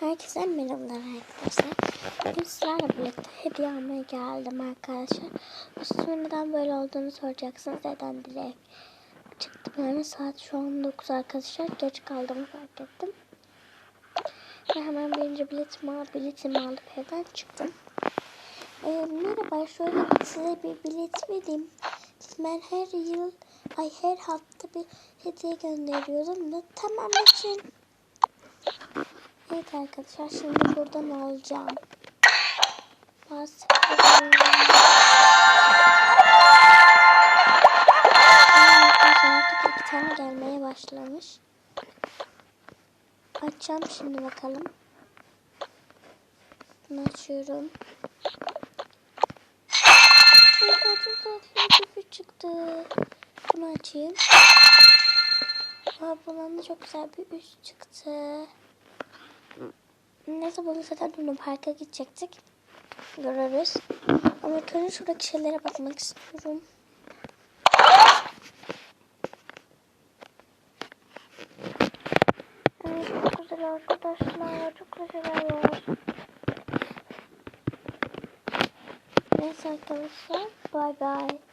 Herkese merhabalar arkadaşlar. Bugün sizlerle birlikte hediye almaya geldim arkadaşlar. Üstümün neden böyle olduğunu soracaksınız. Neden direkt çıktım. Yani saat şu an 9 arkadaşlar. Geç kaldığımı fark ettim. Ve hemen birinci biletimi alıp biletimi alıp evden çıktım. Ee, merhaba şöyle size bir bilet vereyim. Ben her yıl, ay her hafta bir hediye gönderiyorum da tamam için. Evet arkadaşlar şimdi buradan alacağım. Arkadaşlar artık iki tane gelmeye başlamış. Açacağım şimdi bakalım. Açıyorum. Çok tatlı bir çıktı. Bunu açayım. Aa, bundan da çok güzel bir üst çıktı. Neyse bunu zaten bunu parka gidecektik. Görürüz. Ama önce şuradaki şeylere bakmak istiyorum. Evet çok güzel arkadaşlar. Çok güzel var. Neyse arkadaşlar. Bye bye.